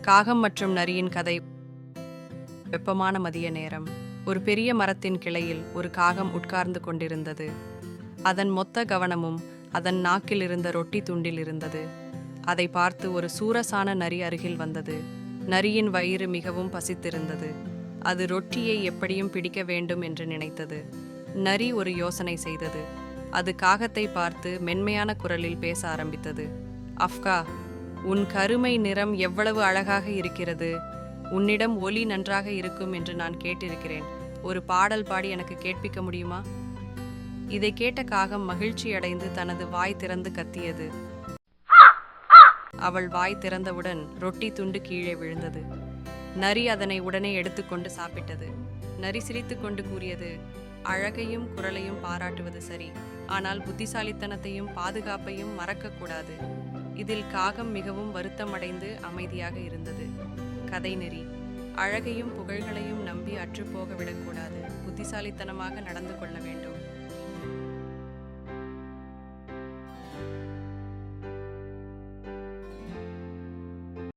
காகம் மற்றும் நரியின் கதை. வெப்பமான மதிய நேரம். ஒரு பெரிய மரத்தின் கிளையில் ஒரு காகம் உட்கார்ந்து கொண்டிருந்தது. அதன் மொத்த கவனமும் அதன் நாக்கில் இருந்த ரொட்டி துண்டில் இருந்தது. அதை பார்த்து ஒரு சூரசான நரி அருகில் வந்தது. நரியின் வயிறு மிகவும் பசித்திருந்தது. அது ரொட்டியை எப்படியும் பிடிக்க வேண்டும் என்று நினைத்தது. நரி ஒரு யோசனை செய்தது. அது காகத்தை பார்த்து மென்மையான குரலில் பேச ஆரம்பித்தது. அஃப்கா உன் கருமை நிறம் எவ்வளவு அழகாக இருக்கிறது? உன்னிடம் ஒலி நன்றாக இருக்கும் என்று நான் கேட்டிருக்கிறேன். ஒரு பாடல் பாடி எனக்கு கேட்பிக்க முடியுமா? இதை கேட்ட காகம் மகிழ்ச்சியடைந்து தனது வாய் திறந்து கத்தியது. அவள் வாய் திறந்தவுடன் ரொட்டி துண்டு கீழே விழுந்தது. நரி அதனை உடனே எடுத்துக்கொண்டு சாப்பிட்டது. நரி சிரித்துக்கொண்டு கூறியது அழகையும் குரலையும் பாராட்டுவது சரி. ஆனால் புத்திசாலித்தனத்தையும் பாதுகாப்பையும் மறக்கக்கூடாது இதில் காகம் மிகவும் வருத்தமடைந்து அமைதியாக இருந்தது. கதை நெறி. அழகையும் புகழ்களையும் நம்பி அற்றுப்போக விடக்கூடாது புத்திசாலித்தனமாக நடந்து கொள்ள வேண்டும்.